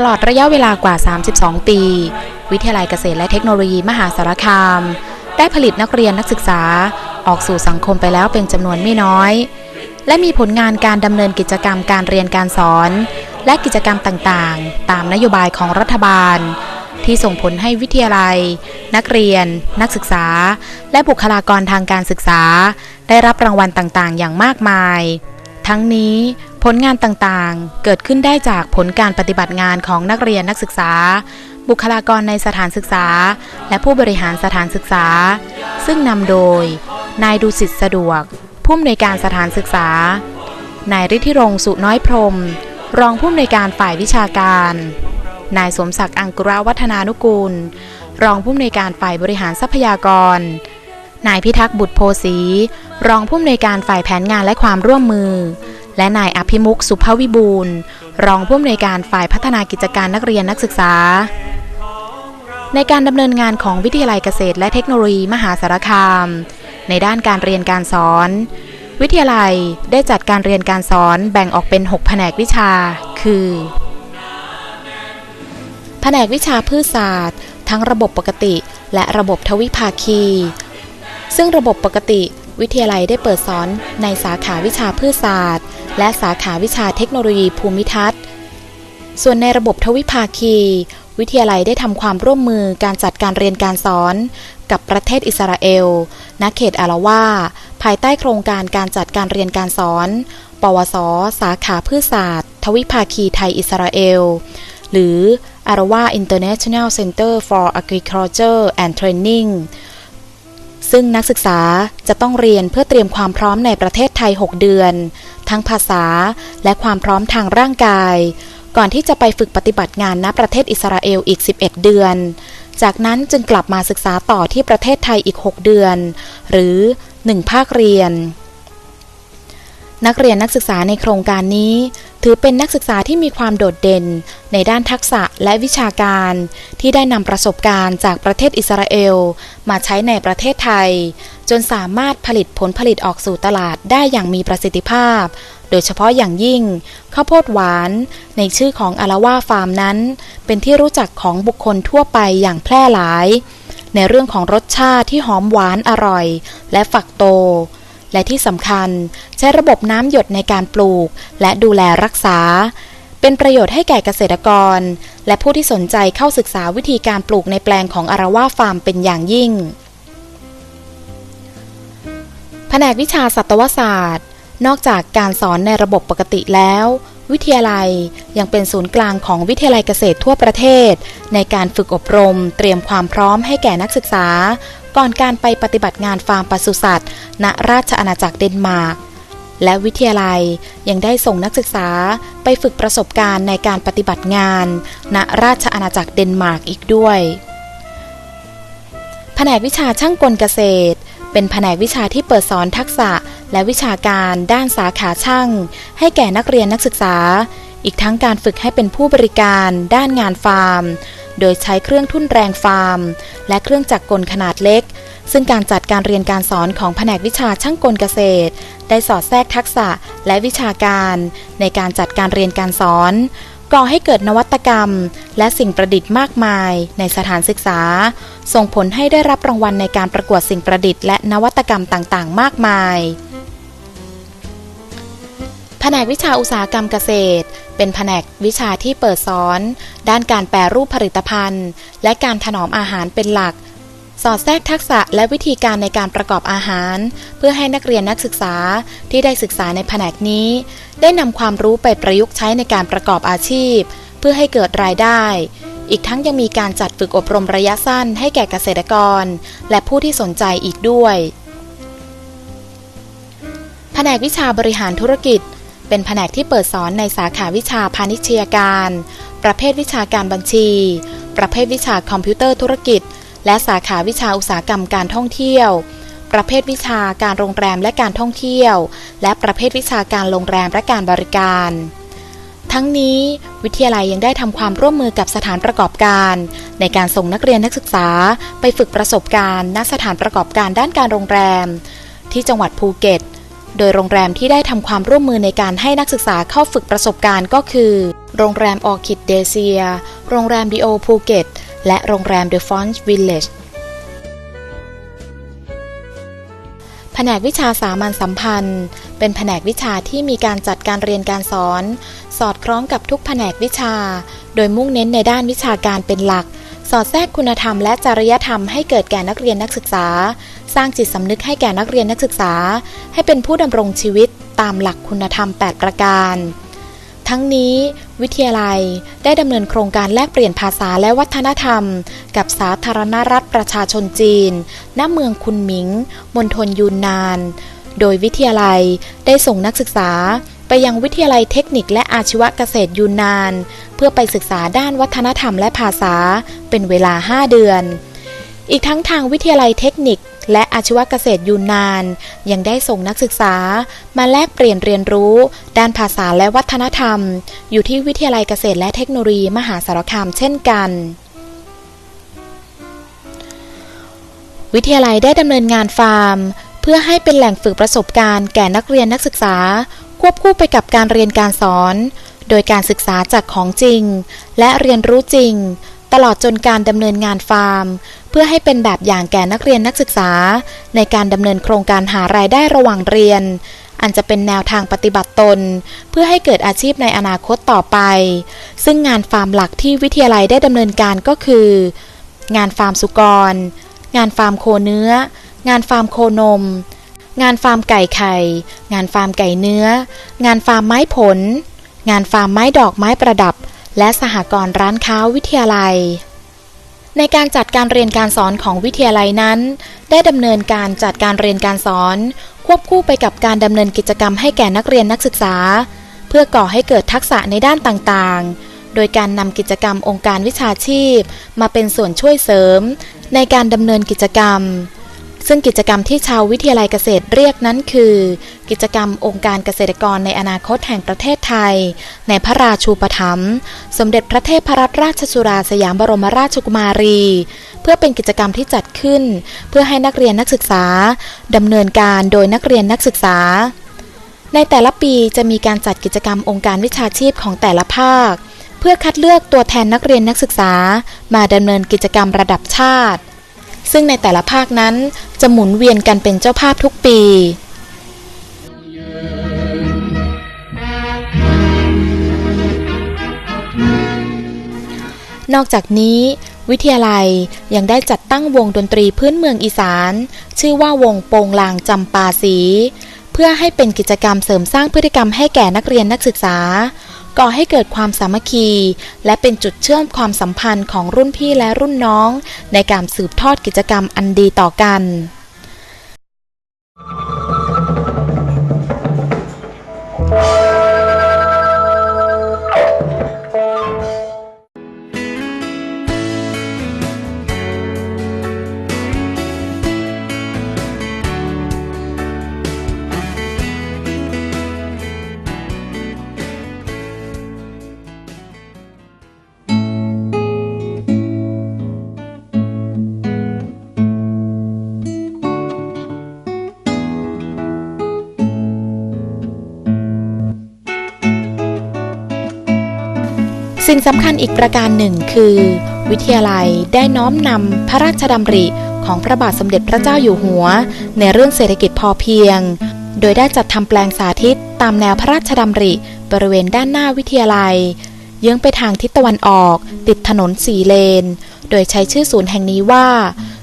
ตลอดระยะเวลากว่า 32 ปี วิทยาลัยเกษตรและเทคโนโลยีมหาสารคาม ได้ผลิตนักเรียนนักศึกษาออกสู่สังคมไปแล้วเป็นจำนวนไม่น้อย และมีผลงานการดำเนินกิจกรรมการเรียนการสอน และกิจกรรมต่างๆ ตามนโยบายของรัฐบาล ที่ส่งผลให้วิทยาลัย นักเรียน นักศึกษา และบุคลากรทางการศึกษา ได้รับรางวัลต่างๆ อย่างมากมาย ทั้งนี้ ผลงานต่างๆ เกิดขึ้นได้จากผลการปฏิบัติงานของนักเรียนนักศึกษา บุคลากรในสถานศึกษา และผู้บริหารสถานศึกษา ซึ่งนำโดย นายดุสิตสะดวก ผู้อำนวยการสถานศึกษา นายฤทธิรงสุน้อยพรม รองผู้อำนวยการฝ่ายวิชาการ นายสมศักดิ์อังกุรวัฒนานุกูล รองผู้อำนวยการฝ่ายบริหารทรัพยากร นายพิทักษ์บุตรโพสีรองผู้อำนวยการฝ่ายแผนงานและความร่วมมือ และนายอภิมุขสุภวิบูรณ์รองผู้อำนวยการฝ่ายพัฒนากิจการนักเรียนนักศึกษา ในการดำเนินงานของวิทยาลัยเกษตรและเทคโนโลยีมหาสารคาม ในด้านการเรียนการสอน วิทยาลัยได้จัดการเรียนการสอนแบ่งออกเป็น 6 แผนกวิชา คือ แผนกวิชาพืชศาสตร์ ทั้งระบบปกติและระบบทวิภาคี ซึ่งระบบปกติ วิทยาลัยได้เปิดสอนในสาขาวิชาพืชศาสตร์ และสาขาวิชาเทคโนโลยีภูมิทัศน์ ส่วนในระบบทวิภาคี วิทยาลัยได้ทำความร่วมมือการจัดการเรียนการสอน กับประเทศอิสราเอลณเขตอาราวาภายใต้โครงการการจัดการเรียนการสอน ปวส สาขาพืชศาสตร์ ทวิภาคีไทยอิสราเอล หรือ Arawa International Center for Agriculture and Training ซึ่งนักศึกษาจะต้องเรียนเพื่อเตรียมความพร้อมในประเทศไทย 6 เดือน ทั้งภาษาและความพร้อมทางร่างกาย ก่อนที่จะไปฝึกปฏิบัติงานณประเทศอิสราเอลอีก 11 เดือน จากนั้นจึงกลับมาศึกษาต่อที่ประเทศไทยอีก 6 เดือน หรือ 1 ภาคเรียน นักเรียนนักศึกษาในโครงการนี้ ถือเป็นนักศึกษาที่มีความโดดเด่น ในด้านทักษะและวิชาการ ที่ได้นำประสบการณ์จากประเทศอิสราเอล มาใช้ในประเทศไทย จนสามารถผลิตผลผลิตออกสู่ตลาดได้อย่างมีประสิทธิภาพ โดยเฉพาะอย่างยิ่ง ข้าวโพดหวาน ในชื่อของอาราว่าฟาร์มนั้น เป็นที่รู้จักของบุคคลทั่วไปอย่างแพร่หลาย ในเรื่องของรสชาติที่หอมหวานอร่อย และฝักโต และที่สำคัญใช้ระบบน้ำหยดในการปลูก และดูแลรักษา เป็นประโยชน์ให้แก่เกษตรกร และผู้ที่สนใจเข้าศึกษาวิธีการปลูกในแปลงของอาราว่าฟาร์มเป็นอย่างยิ่ง แผนกวิชาสัตวศาสตร์ นอกจากการสอนในระบบปกติแล้ววิทยาลัยยังเป็นศูนย์กลางของวิทยาลัยเกษตรทั่วประเทศ ในการฝึกอบรม เตรียมความพร้อมให้แก่นักศึกษา ก่อนการไปปฏิบัติงานฟาร์มปศุสัตว์ ณราชอาณาจักรเดนมาร์กและวิทยาลัยยังได้ส่งนักศึกษาไปฝึกประสบการณ์ในการปฏิบัติงาน ณราชอาณาจักรเดนมาร์กอีกด้วย แผนกวิชาช่างกลเกษตร เป็นแผนกวิชาที่เปิดสอนทักษะและวิชาการด้านสาขาช่าง ให้แก่นักเรียนนักศึกษา อีกทั้งการฝึกให้เป็นผู้บริการด้านงานฟาร์ม โดยใช้เครื่องทุ่นแรงฟาร์ม และเครื่องจักรกลขนาดเล็ก ซึ่งการจัดการเรียนการสอนของแผนกวิชาช่างกลเกษตร ได้สอดแทรกทักษะและวิชาการ ในการจัดการเรียนการสอน ก่อให้เกิดนวัตกรรม และสิ่งประดิษฐ์มากมายในสถานศึกษา ส่งผลให้ได้รับรางวัลในการประกวดสิ่งประดิษฐ์และนวัตกรรมต่างๆ มากมาย นกวิชาอุตสาหกรรมเกษตร เป็นแผนกวิชาที่เปิดสอน ด้านการแปรรูปผลิตภัณฑ์ และการถนอมอาหารเป็นหลัก สอดแทรกทักษะและวิธีการในการประกอบอาหาร เพื่อให้นักเรียนนักศึกษาที่ได้ศึกษาในแผนกนี้ ได้นำความรู้ไปประยุกต์ใช้ในการประกอบอาชีพ เพื่อให้เกิดรายได้อีกทั้งยังมีการจัดฝึกอบรมระยะสั้นให้แก่เกษตรกร และผู้ที่สนใจอีกด้วย แผนกวิชาบริหารธุรกิจ เป็นแผนกที่เปิดสอนในสาขาวิชาพาณิชยการ ประเภทวิชาการบัญชี ประเภทวิชาคอมพิวเตอร์ธุรกิจ และสาขาวิชาอุตสาหกรรมการท่องเที่ยว ประเภทวิชาการโรงแรมและการท่องเที่ยว และประเภทวิชาการโรงแรมและการบริการ ทั้งนี้วิทยาลัยยังได้ทำความร่วมมือกับสถานประกอบการ ในการส่งนักเรียนนักศึกษาไปฝึกประสบการณ์ณสถานประกอบการด้านการโรงแรม ที่จังหวัดภูเก็ต โดยโรงแรมที่ได้ทำความร่วมมือในการให้นักศึกษาเข้าฝึกประสบการณ์ก็คือ โรงแรมออคิดเดเซีย โรงแรมดีโอภูเก็ต และโรงแรมเดอะฟอนช์วิลเลจแผนกวิชาสามัญสัมพันธ์ เป็นแผนกวิชาที่มีการจัดการเรียนการสอน สอดคล้องกับทุกแผนกวิชา โดยมุ่งเน้นในด้านวิชาการเป็นหลัก สอดแทรกคุณธรรมและจริยธรรมให้เกิดแก่นักเรียนนักศึกษา ร้างจิตสำนึกให้แก่นักเรียนนักศึกษา ให้เป็นผู้ดำรงชีวิตตามหลักคุณธรรม 8 ประการ ทั้งนี้ วิทยาลัยได้ดำเนินโครงการแลกเปลี่ยนภาษาและวัฒนธรรม กับสาธารณรัฐประชาชนจีน ณ เมืองคุนหมิง มณฑลยูนนาน โดยวิทยาลัยได้ส่งนักศึกษาไปยังวิทยาลัยเทคนิคและอาชีวเกษตรยูนนาน เพื่อไปศึกษาด้านวัฒนธรรมและภาษา เป็นเวลา 5 เดือน อีกทั้งทางวิทยาลัยเทคนิค และอาชีวเกษตรยูนนาน ยังได้ส่งนักศึกษา มาแลกเปลี่ยนเรียนรู้ ด้านภาษาและวัฒนธรรม อยู่ที่วิทยาลัยเกษตรและเทคโนโลยีมหาสารคามเช่นกันวิทยาลัยได้ดำเนินงานฟาร์ม เพื่อให้เป็นแหล่งฝึกประสบการณ์แก่นักเรียนนักศึกษา ควบคู่ไปกับการเรียนการสอน โดยการศึกษาจากของจริง และเรียนรู้จริง ตลอดจนการดำเนินงานฟาร์ม พื่อให้เป็นแบบอย่างแก่นักเรียนนักศึกษา ในการดำเนินโครงการหารายได้ระหว่างเรียน อันจะเป็นแนวทางปฏิบัติตน เพื่อให้เกิดอาชีพในอนาคตต่อไป ซึ่งงานฟาร์มหลักที่วิทยาลัยได้ดำเนินการก็คือ งานฟาร์มสุกร งานฟาร์มโคเนื้อ งานฟาร์มโคนม งานฟาร์มไก่ไข่ งานฟาร์มไก่เนื้อ งานฟาร์มไม้ผล งานฟาร์มไม้ดอกไม้ประดับ และสหกรณ์ร้านค้าวิทยาลัย ในการจัดการเรียนการสอนของวิทยาลัยนั้น ได้ดำเนินการจัดการเรียนการสอน ควบคู่ไปกับการดำเนินกิจกรรมให้แก่นักเรียนนักศึกษา เพื่อก่อให้เกิดทักษะในด้านต่างๆ โดยการนำกิจกรรมองค์การวิชาชีพ มาเป็นส่วนช่วยเสริม ในการดำเนินกิจกรรม ซึ่งกิจกรรมที่ชาววิทยาลัยเกษตรเรียกนั้นคือ กิจกรรมองค์การเกษตรกรในอนาคตแห่งประเทศไทย ในพระราชูปถัมภ์สมเด็จพระเทพรัตนราชสุดาสยามบรมราชกุมารี เพื่อเป็นกิจกรรมที่จัดขึ้น เพื่อให้นักเรียนนักศึกษาดำเนินการโดยนักเรียนนักศึกษา ในแต่ละปีจะมีการจัดกิจกรรมองค์การวิชาชีพของแต่ละภาค เพื่อคัดเลือกตัวแทนนักเรียนนักศึกษา มาดำเนินกิจกรรมระดับชาติ ซึ่งในแต่ละภาคนั้นจะหมุนเวียนกันเป็นเจ้าภาพทุกปีนอกจากนี้ วิทยาลัยยังได้จัดตั้งวงดนตรีพื้นเมืองอีสาน ชื่อว่าวงโปงลางจำปาสี เพื่อให้เป็นกิจกรรมเสริมสร้างพฤติกรรมให้แก่นักเรียนนักศึกษา ก่อให้เกิดความสามัคคี และเป็นจุดเชื่อมความสัมพันธ์ของรุ่นพี่และรุ่นน้อง ในการสืบทอดกิจกรรมอันดีต่อกัน สิ่งสำคัญอีกประการหนึ่งคือ วิทยาลัยได้น้อมนำพระราชดำริของพระบาทสมเด็จพระเจ้าอยู่หัว ในเรื่องเศรษฐกิจพอเพียง โดยได้จัดทำแปลงสาธิตตามแนวพระราชดำริ บริเวณด้านหน้าวิทยาลัยเยื้องไปทางทิศตะวันออก ติดถนนสี่เลน โดยใช้ชื่อศูนย์แห่งนี้ว่า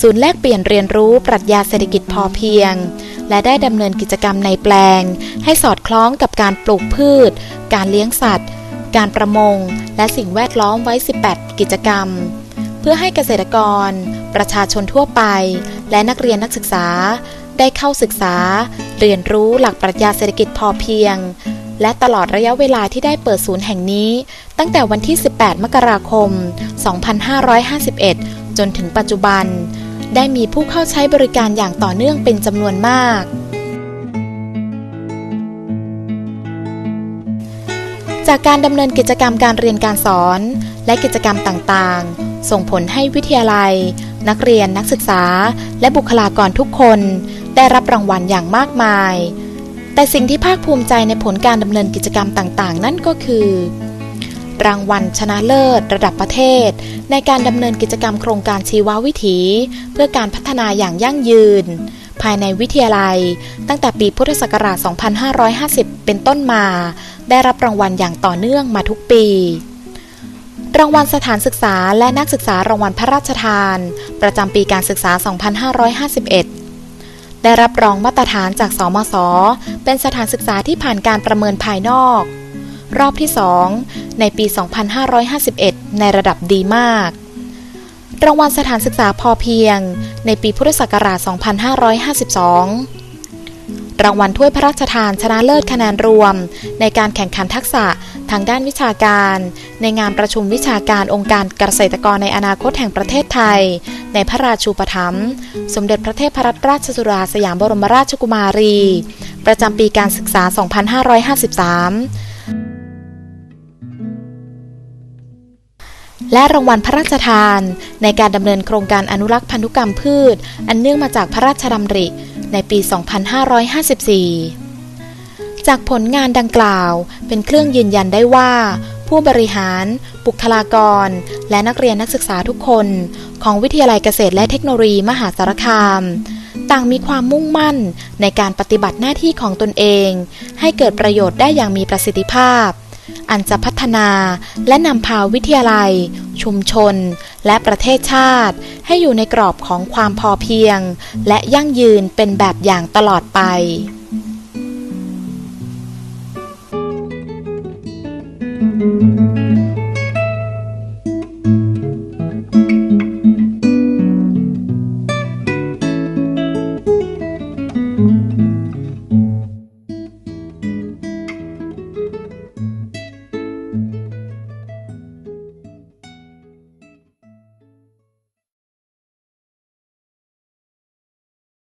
ศูนย์แลกเปลี่ยนเรียนรู้ปรัชญาเศรษฐกิจพอเพียง และได้ดำเนินกิจกรรมในแปลง ให้สอดคล้องกับการปลูกพืช การเลี้ยงสัตว์ การประมง และสิ่งแวดล้อมไว้ 18 กิจกรรม เพื่อให้เกษตรกร ประชาชนทั่วไป และนักเรียนนักศึกษา ได้เข้าศึกษา เรียนรู้หลักปรัชญาเศรษฐกิจพอเพียง และตลอดระยะเวลาที่ได้เปิดศูนย์แห่งนี้ ตั้งแต่วันที่ 18 มกราคม 2551 จนถึงปัจจุบัน ได้มีผู้เข้าใช้บริการอย่างต่อเนื่องเป็นจำนวนมาก จากการดำเนินกิจกรรมการเรียนการสอน และกิจกรรมต่างๆ ส่งผลให้วิทยาลัย นักเรียนนักศึกษา และบุคลากรทุกคน ได้รับรางวัลอย่างมากมาย แต่สิ่งที่ภาคภูมิใจในผลการดำเนินกิจกรรมต่างๆ นั่นก็คือ รางวัลชนะเลิศ ระดับประเทศ ในการดำเนินกิจกรรมโครงการชีววิถี เพื่อการพัฒนาอย่างยั่งยืน ภายในวิทยาลัย ตั้งแต่ปีพุทธศักราช 2550 เป็นต้นมา ได้รับรางวัลอย่างต่อเนื่องมาทุกปี รางวัลสถานศึกษาและนักศึกษารางวัลพระราชทาน ประจำปีการศึกษา 2551ได้รับรองมาตรฐานจากสมศเป็นสถานศึกษาที่ผ่านการประเมินภายนอก รอบที่ 2 ในปี 2551 ในระดับดีมาก รางวัลสถานศึกษาพอเพียง ในปีพุทธศักราช 2552 รางวัลถ้วยพระราชทานชนะเลิศคะแนนรวม ในการแข่งขันทักษะทางด้านวิชาการ ในงานประชุมวิชาการองค์การเกษตรกรในอนาคตแห่งประเทศไทย ในพระราชูปถัมภ์สมเด็จพระเทพรัตนราชสุดาสยามบรมราชกุมารี ประจำปีการศึกษา 2553 และรางวัลพระราชทาน ในการดำเนินโครงการอนุรักษ์พันธุกรรมพืช อันเนื่องมาจากพระราชดำริ ในปี 2554 จากผลงานดังกล่าวเป็นเครื่องยืนยันได้ว่า ผู้บริหาร บุคลากร และนักเรียนนักศึกษาทุกคน ของวิทยาลัยเกษตรและเทคโนโลยีมหาสารคาม ต่างมีความมุ่งมั่นในการปฏิบัติหน้าที่ของตนเอง ให้เกิดประโยชน์ได้อย่างมีประสิทธิภาพ อันจะพัฒนาและนำพาวิทยาลัย ชุมชน และประเทศชาติ ให้อยู่ในกรอบของความพอเพียง และยั่งยืนเป็นแบบอย่างตลอดไป